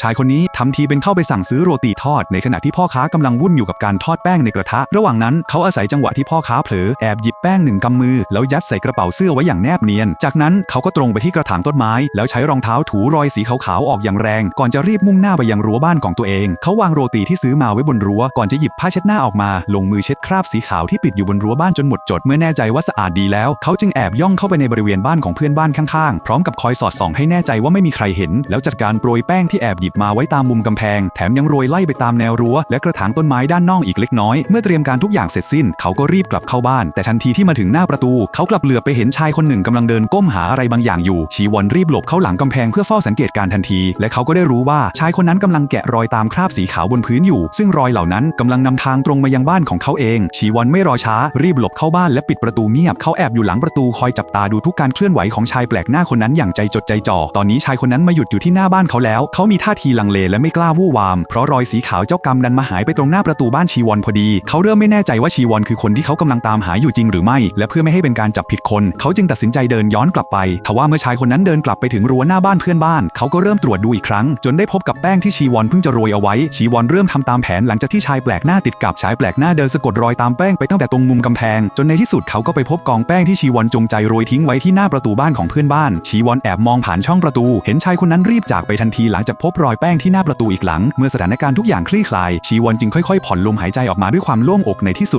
ชายคนนี้ทำทีเป็นเข้าไปสั่งซื้อโรตีทอด ในขณะที่พ่อค้ากำลังวุ่นอยู่กับการทอดแป้งในกระทะ ระหว่างนั้นเขาอาศัยจังหวะที่พ่อค้าเผลอแอบหยิบแป้งหนึ่งกำมือ แล้วยัดใส่กระเป๋าเสื้อไว้อย่างแนบเนียน จากนั้นเขาก็ตรงไปที่กระถางต้นไม้ แล้วใช้รองเท้าถูรอยสีขาวๆออกอย่างแรง ก่อนจะรีบมุ่งหน้าไปยังรั้วบ้านของตัวเอง เขาวางโรตีที่ซื้อมาไว้บนรั้ว ก่อนจะหยิบผ้าเช็ดหน้าออกมา ลงมือเช็ดคราบสีขาวที่ปิดอยู่บนรั้วบ้านจนหมดจด เมื่อแน่ใจว่าสะอาดดีแล้ว เขาจึงแอบย่องเข้าไปในบริเวณบ้านของเพื่อนบ้านข้างๆ พร้อมกับคอยสอดส่องให้แน่ใจว่าไม่มีใครเห็น แล้วจัดการโปรยแป้งที่แอบหยิบมาไว้ตามมุมกำแพง แถมยังโรยไล่ไปตามแนวรั้ว และกระถางต้นไม้ด้านนอกอีกเล็กน้อย เมื่อเตรียมการทุกอย่างเสร็จสิ้น เขาก็รีบกลับเข้าบ้าน แต่ทันทีที่มาถึงหน้าประตู เขากลับเหลือไปเห็นชายคนหนึ่งกำลังเดินก้มหาอะไรบางอย่างอยู่ ชีวอนรีบหลบเข้าหลังกำแพงเพื่อเฝ้าสังเกตการทันที และเขาก็ได้รู้ว่าชายคนนั้นกำลังแกะรอยตามคราบสีขาวบนพื้นอยู่ ซึ่งรอยเหล่านั้นกำลังนำทางตรงมายังบ้านของเขาเอง ชีวอนไม่รอช้า รีบหลบเข้าบ้านและปิดประตูเงียบ เขาแอบอยู่หลังประตูคอยจับตาดูทุกการเคลื่อนไหวของชายแปลกหน้าคนนั้นอย่างใจจดใจจ่อ ตอนนี้ชายคนนั้นมาหยุดอยู่ที่หน้าบ้านเขาแล้ว เขามีท่าทีลังเลและไม่กล้าวู่วาม เพราะรอยสีขาวเจ้ากรรมดันมาหายไปตรงหน้าประตูบ้านชีวอนพอดี เขาเริ่มไม่แน่ใจว่าชีวอนคือคนที่เขากำลังตามหาอยู่จริงหรือไม่ และเพื่อไม่ให้เป็นการจับผิดคน เขาจึงตัดสินใจเดินย้อนกลับไป ทว่าเมื่อชายคนนั้นเดินกลับไปถึงรั้วหน้าบ้านเพื่อนบ้าน เขาก็เริ่มตรวจดูอีกครั้ง จนได้พบกับแป้งที่ชีวอนเพิ่งจะโรยเอาไว้ ชีวอนเริ่มทำตามแผนหลังจากที่ชายแปลกหน้าติดกับชายแปลกหน้าเดินสะกดรอยตามแป้งไปตั้งแต่ตรงมุมกำแพง จนในที่สุดเขาก็ไปพบกองแป้งที่ชีวอนจงใจโรยทิ้งไว้ที่หน้าประตูบ้านของเพื่อนบ้าน ชีวอนแอบมองผ่านช่องประตู เห็นชายคนนั้นรีบจากไปทันทีหลังจากพบรอยแป้งที่หน้าประตูอีกหลัง เมื่อสถานการณ์ทุกอย่างคลี่คลายชีวอนจึงค่อยๆ ผ่อนลมหายใจออกมาด้วยความโล่งอกในที่สุด